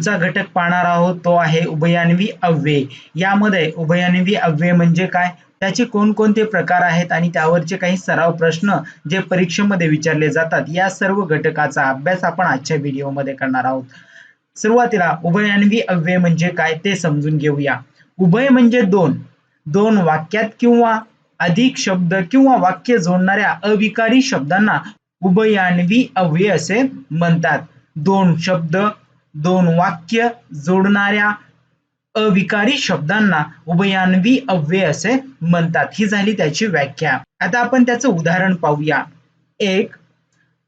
पुढचा घटक पाहणार आहोत तो आहे उभयान्वी अव्यय. यामध्ये उभयान्वी अव्यय म्हणजे काय? त्याचे कोणकोणते प्रकार आहेत आणि त्यावरचे काही सराव प्रश्न जे परीक्षेमध्ये विचारले जातात या सर्व घटकाचा अभ्यास आपण आजच्या व्हिडिओमध्ये करणार आहोत. सुरुवातीला उभयान्वी अव्यय म्हणजे काय ते समजून घेऊया. उभय म्हणजे दोन. दोन वाक्यात किंवा अधिक शब्द किंवा वाक्य जोडणाऱ्या अविकारी शब्दांना उभयान्वी अव्यय असे म्हणतात. दोन शब्द दोन वाक्य जोडणाऱ्या अविकारी शब्दांना उभयान्वी अव्यय असे म्हणतात. ही झाली त्याची व्याख्या. आता आपण त्याचं उदाहरण पाहूया. एक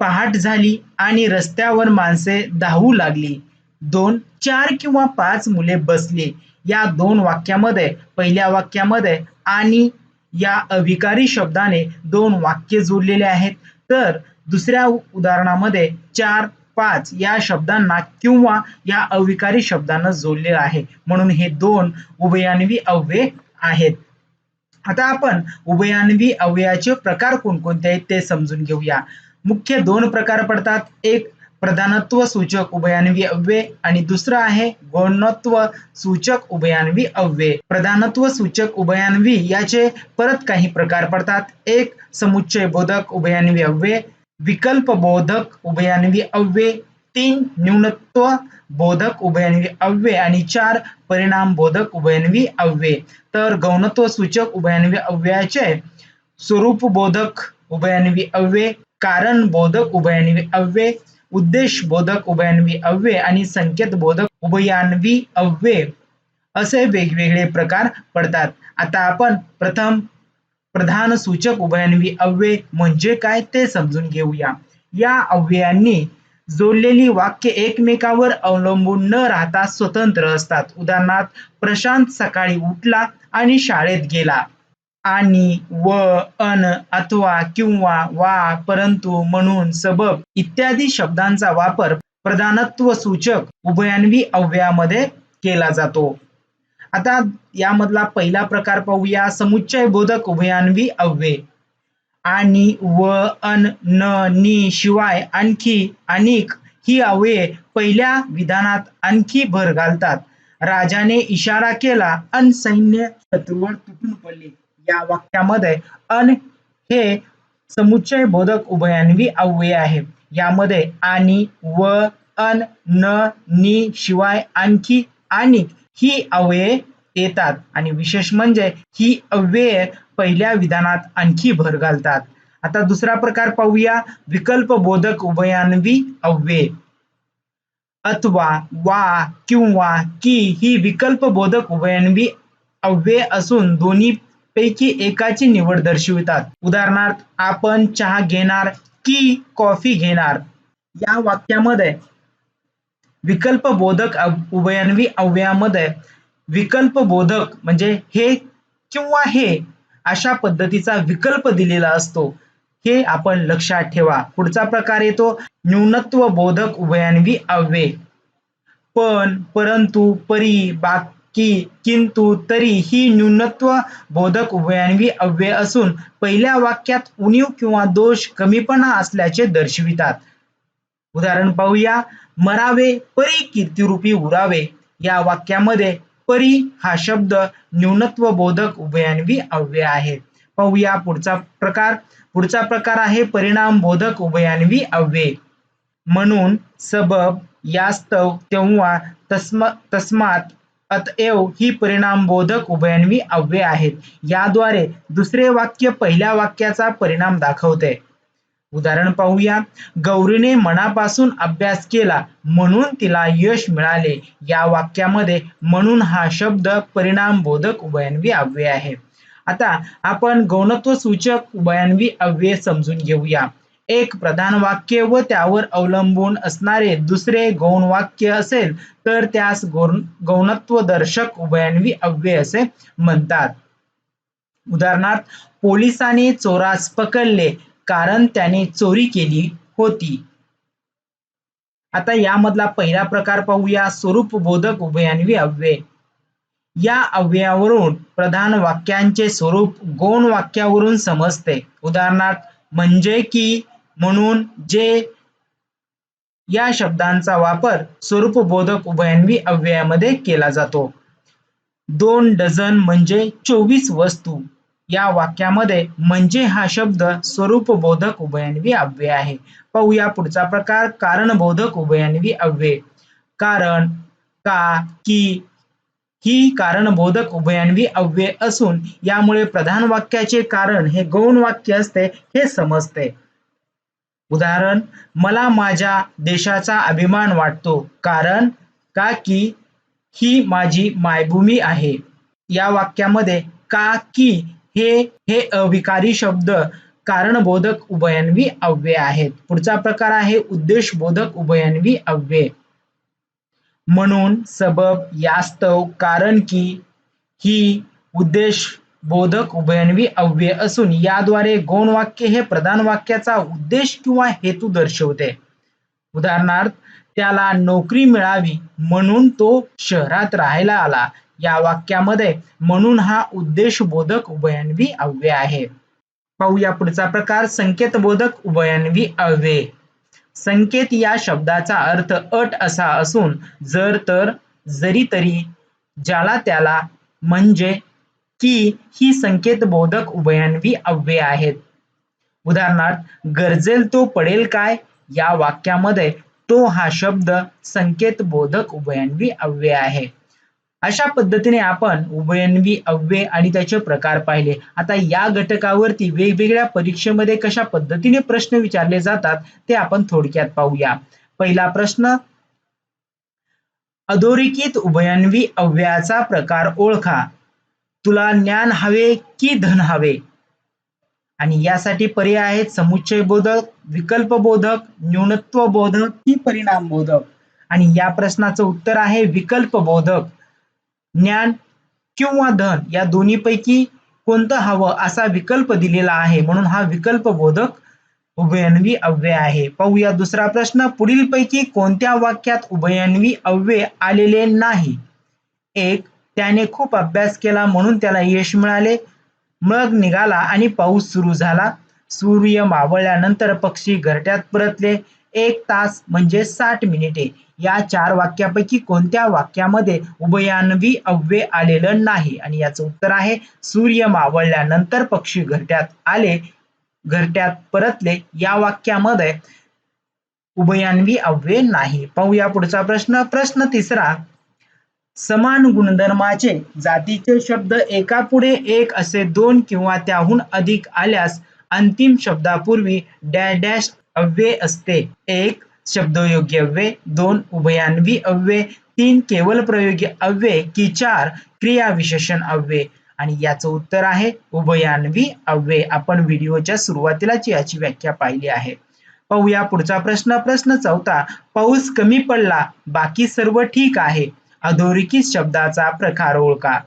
पहाट झाली आणि रस्त्यावर माणसे धावू लागली. दोन चार किंवा पाच मुले बसली. या दोन वाक्यामध्ये पहिल्या वाक्यामध्ये आणि या अविकारी शब्दाने दोन वाक्य जोडलेले आहेत. तर दुसऱ्या उदाहरणामध्ये चार पाच या शब्दांना किंवा या अविकारी शब्दांना जोडले आहे. म्हणून हे दोन उभयान्वी अव्यय आहेत. आता आपण उभयान्वी अव्ययाचे प्रकार कोणकोणते आहेत ते समजून घेऊया. मुख्य दोन प्रकार पडतात. एक प्रधानत्व सूचक उभयान्वी अव्यय आणि दुसरं आहे गौणत्व सूचक उभयान्वी अव्यय. प्रधानत्व सूचक उभयान्वी याचे परत काही प्रकार पडतात. एक समुच्चय बोधक उभयान्वी अव्यय. विकल्प बोधक उभयान्वी अव्यय तीन न्यूनत्व बोधक उभयान्वी अव्यय आणि चार परिणाम बोधक उभयान्वी अव्यय. तर गौणत्व सूचक उभयान्वी अव्ययाचे स्वरूप बोधक उभयान्वी अव्यय कारण बोधक उभयान्वी अव्यय उद्देश बोधक उभयान्वी अव्यय आणि संकेत बोधक उभयान्वी अव्यय. असे वेगवेगळे प्रकार पडतात. आता आपण प्रथम प्रधान सूचक उभयान्वी अव्यय म्हणजे काय ते समजून घेऊया. या अव्ययांनी जोडलेली वाक्य एकमेकावर अवलंबून न राहता स्वतंत्र असतात. उदाहरणार्थ प्रशांत सकाळी उठला आणि शाळेत गेला. आणि व अन अथवा किंवा वा परंतु म्हणून सबब इत्यादी शब्दांचा वापर प्रधानत्व सूचक उभयान्वी अव्ययामध्ये केला जातो. आता यामधला पहिला प्रकार पाहूया. समुच्चय बोधक उभयान्वी अव्यय. आणि व अन न नी शिवाय आणखी अनेक ही अव्यये पहिल्या विधानात आणखी भर घालतात. राजाने इशारा केला अन सैन्य शत्रूवर तुटून पडले. या वाक्यामध्ये अन हे समुच्चय बोधक उभयान्वी अव्यय आहे. यामध्ये आणि व अन न नी शिवाय आणखी आणि ही अव्यये येतात. आणि विशेष म्हणजे ही अव्यये पहिल्या विधानात आणखी भर घालतात. आता दुसरा प्रकार पाहूया. विकल्प बोधक उभयान्वी अव्यय. अथवा वा किंवा की ही विकल्प बोधक उभयान्वी अव्यय असून दोन्ही पैकी एकाची निवड दर्शवितात. उदाहरणार्थ आपण चहा घेणार की कॉफी घेणार? या वाक्यामध्ये विकल्प बोधक उभयान्वी अव्ययामध्ये विकल्प बोधक म्हणजे हे किंवा हे अशा पद्धतीचा विकल्प दिलेला असतो. हे आपण लक्षात ठेवा. पुढचा प्रकार येतो. न्यूनत्व बोधक उभयान्वी अव्यय. पण परंतु परी बाकी किंतु तरी ही न्यूनत्व बोधक उभयान्वी अव्यय असून पहिल्या वाक्यात उणीव किंवा दोष कमीपणा असल्याचे दर्शवितात. उदाहरण पाहूया. मरावे परी कीर्तिरूपी उरावे. या वाक्यामध्ये परी हा शब्द न्यूनत्व बोधक उभयान्वी अव्यय आहे. पाहूया पुढचा प्रकार. पुढचा प्रकार आहे परिणाम बोधक उभयान्वी अव्यय. म्हणून सबब यास्तव तेव्हा तस्म तस्मात अतएव ही परिणाम बोधक उभयान्वी अव्यय आहेत. याद्वारे दुसरे वाक्य पहिल्या वाक्याचा परिणाम दाखवते. उदाहरण पाहूया. गौरीने मनापासून अभ्यास केला म्हणून तिला यश मिळाले. या वाक्यामध्ये म्हणून हा शब्द परिणाम बोधक उभयान्वी अव्यय आहे. आता आपण गौणत्व सूचक उभयान्वी अव्यय समजून घेऊया. एक प्रधान वाक्य व त्यावर अवलंबून असणारे दुसरे गौण वाक्य असेल तर त्यास गौण गौणत्व दर्शक उभयान्वी अव्यय असे म्हणतात. उदाहरणार्थ पोलिसांनी चोरास पकडले. कारण त्याने चोरी केली होती. आता यामधला पहिला प्रकार पाहूया. स्वरूप बोधक उभयान्वी अव्यय या अव्ययावरून प्रधान वाक्यांचे स्वरूप गौण वाक्यावरून समजते. उदाहरणार्थ म्हणजे की म्हणून जे या शब्दांचा वापर स्वरूपबोधक उभयान्वी अव्ययामध्ये केला जातो. दोन डझन म्हणजे चोवीस वस्तू. या वाक्यामध्ये म्हणजे हा शब्द स्वरूपबोधक उभयान्वी अव्यय आहे. पाहूया पुढचा प्रकार कारणबोधक उभयान्वी अव्यय. कारण का की ही कारणबोधक उभयान्वी अव्यय असून यामुळे प्रधान वाक्याचे कारण हे गौण वाक्य असते हे समजते. उदाहरण मला माझ्या देशाचा अभिमान वाटतो. कारण का की ही माझी मायभूमी आहे. या वाक्यामध्ये का की हे हे अविकारी शब्द कारणबोधक उभयन्वी अव्यय आहेत. पुढचा प्रकार आहे उद्देशबोधक उभयन्वी अव्यय. म्हणून सबब यास्तव कारण की ही उद्देश बोधक उभयन्वी अव्यय असून याद्वारे गौण वाक्य हे प्रधान वाक्याचा उद्देश किंवा हेतू दर्शवते. उदाहरणार्थ त्याला नोकरी मिळावी म्हणून तो शहरात राहायला आला. या वाक्यामध्ये म्हणून हा उद्देशबोधक उभयान्वी अव्यय आहे. पाहूया पुढचा प्रकार संकेतबोधक उभयान्वी अव्यय. संकेत या शब्दाचा अर्थ अट असा असून जर तर जरी तरी ज्याला त्याला म्हणजे की ही संकेतबोधक उभयान्वी अव्यय आहेत. उदाहरणार्थ गरजेल तो पडेल काय? या वाक्यामध्ये तो हा शब्द संकेतबोधक उभयान्वी अव्यय आहे. अशा पद्धतीने आपण उभयन्वी अव्यय आणि त्याचे प्रकार पाहिले. आता या घटकावरती वेगवेगळ्या परीक्षेमध्ये कशा पद्धतीने प्रश्न विचारले जातात ते आपण थोडक्यात पाहूया. पहिला प्रश्न अधोरेखित उभयन्वी अव्ययाचा प्रकार ओळखा. तुला ज्ञान हवे की धन हवे? आणि यासाठी पर्याय आहेत समुच्चय बोधक विकल्प बोधक न्यूनत्व बोधक. की परिणाम बोधक? आणि या प्रश्नाचं उत्तर आहे विकल्प बोधक. ज्ञान किंवा धन या दोन्हीपैकी कोणतं हवं असा विकल्प दिलेला आहे. म्हणून हा विकल्प बोधक उभयन्वी अव्यय आहे. पाहूया दुसरा प्रश्न. पुढील पैकी कोणत्या वाक्यात उभयन्वी अव्यय आलेले नाही? एक त्याने खूप अभ्यास केला म्हणून त्याला यश मिळाले. मग निघाला आणि पाऊस सुरू झाला. सूर्य मावळल्यानंतर पक्षी घरट्यात परतले. एक तास म्हणजे साठ मिनिटे. या चार वाक्यापैकी कोणत्या वाक्यामध्ये उभयान्वी अव्यय आलेलं नाही? आणि याचं उत्तर आहे सूर्य मावळल्यानंतर पक्षी घरट्यात आले घरट्यात परतले. या वाक्यामध्ये उभयान्वी अव्यय नाही. पाहूया पुढचा प्रश्न. प्रश्न तिसरा समान गुणधर्माचे जातीचे शब्द एकापुढे एक असे दोन किंवा त्याहून अधिक आल्यास अंतिम शब्दापूर्वी डॅश डॅश अव्यय असते. एक शब्दयोग्य अव्यय दोन उभयान्वी अव्यय तीन केवल प्रयोगी अव्यय की चार क्रिया विशेषण अव्यय. आणि याचं उत्तर आहे उभयान्वी अव्यय. आपण व्हिडिओच्या सुरुवातीलाच याची व्याख्या पाहिली आहे. पाहूया पुढचा प्रश्न. प्रश्न चौथा पाऊस कमी पडला बाकी सर्व ठीक आहे. अधोरेखित शब्दाचा प्रकार ओळखा.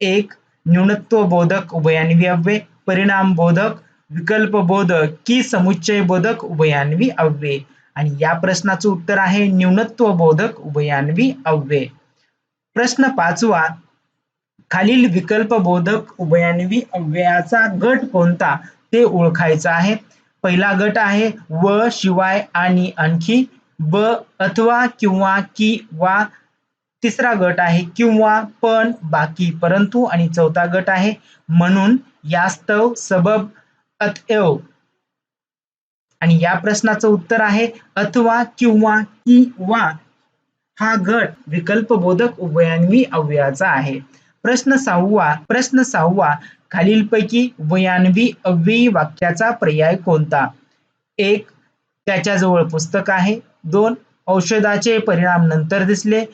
एक न्यूनत्व बोधक उभयान्वी अव्यय परिणाम बोधक विकल्प बोधक की समुच्चय बोधक उभयान्वी अव्यय आणि या प्रश्नाचं उत्तर आहे न्यूनत्व बोधक उभयान्वी अव्यय प्रश्न पाचवा खालील विकल्प बोधक उभयान्वी अव्ययाचा गट कोणता? ते ओळखायचा आहे. पहिला गट आहे व शिवाय आणि आणखी ब अथवा किंवा की वा. तिसरा गट आहे किंवा पण बाकी. परंतु आणि चौथा गट आहे म्हणून यास्तव सबब अतएव आणि या प्रश्नाचं उत्तर आहे अथवा किंवा किंवा. वा हा गट विकल्प बोधक उभयान्वी अव्ययाचा आहे. प्रश्न सहावा प्रश्न सहावा. खालीलपैकी उभयान्वी अव्ययी वाक्याचा पर्याय कोणता? एक त्याच्याजवळ पुस्तक आहे. दोन औषधाचे परिणाम नंतर दिसले.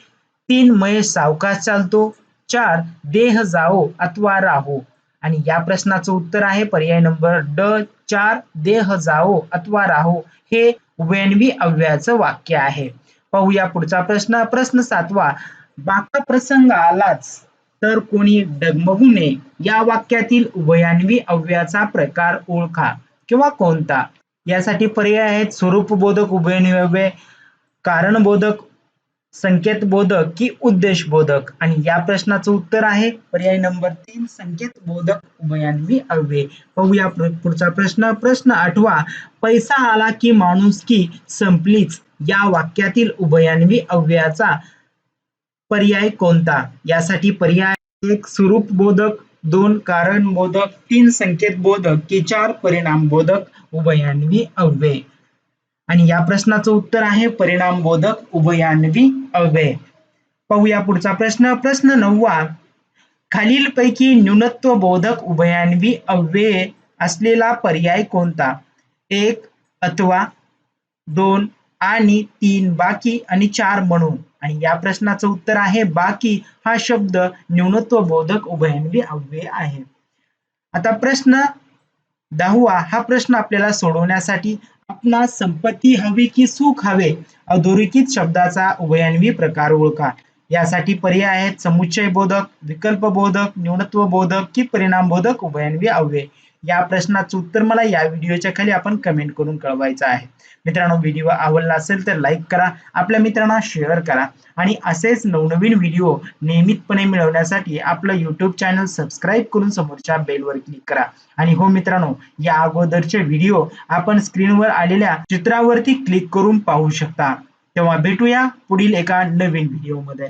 तीन महेश सावकाश चालतो. चार देह जाओ अथवा राहो. आणि या प्रश्नाचं उत्तर आहे पर्याय नंबर ड चार देह जाओ अथवा राहो. हे वेणवी अव्ययाचं वाक्य आहे. पाहूया पुढचा प्रश्न. प्रश्न सातवा बाका प्रसंग आलाच तर कोणी डगमगू नये. या वाक्यातील उभयान्वी अव्ययाचा प्रकार ओळखा किंवा कोणता? यासाठी पर्याय आहेत स्वरूपबोधक उभयन्वी अव्यय संकेत संकेतबोधक की उद्देशबोधक? आणि या प्रश्नाचं उत्तर आहे पर्याय नंबर तीन संकेतबोधक उभयान्वी अव्यय. पाहूया पुढचा प्रश्न. प्रश्न आठवा पैसा आला की माणुसकी संपलीच? या वाक्यातील उभयान्वी अव्ययाचा पर्याय कोणता? यासाठी पर्याय एक स्वरूप बोधक दोन कारण बोधक तीन संकेत बोधक की चार परिणाम बोधक उभयान्वी अव्यय. आणि या प्रश्नाचं उत्तर आहे परिणाम बोधक उभयान्वी अव्यय. पाहूया पुढचा प्रश्न. प्रश्न नववा. खालीलपैकी न्यूनत्व बोधक उभयान्वी अव्यय असलेला पर्याय कोणता? एक अथवा दोन आणि तीन बाकी आणि चार म्हणून. आणि या प्रश्नाचं उत्तर आहे बाकी हा शब्द न्यूनत्व बोधक उभयान्वी अव्यय आहे. आता प्रश्न दहावा. हा प्रश्न आपल्याला सोडवण्यासाठी आपणास संपत्ती हवी की सुख हवे अधोरेखित शब्दाचा उभयान्वी प्रकार ओळखा. यासाठी पर्याय आहेत समुच्चय बोधक विकल्प बोधक न्यूनत्व बोधक की परिणाम बोधक उभयान्वी अव्यय. या प्रश्नाचं उत्तर मला या व्हिडिओच्या खाली आपण कमेंट करून कळवायचं आहे. मित्रांनो व्हिडिओ आवडला असेल तर लाईक करा आपल्या मित्रांना शेअर करा आणि असेच नवनवीन व्हिडिओ नियमितपणे मिळवण्यासाठी आपलं यूट्यूब चॅनल सबस्क्राईब करून समोरच्या बेलवर क्लिक करा. आणि हो मित्रांनो या अगोदरचे व्हिडिओ आपण स्क्रीनवर आलेल्या चित्रावरती क्लिक करून पाहू शकता. तेव्हा भेटूया पुढील एका नवीन व्हिडिओमध्ये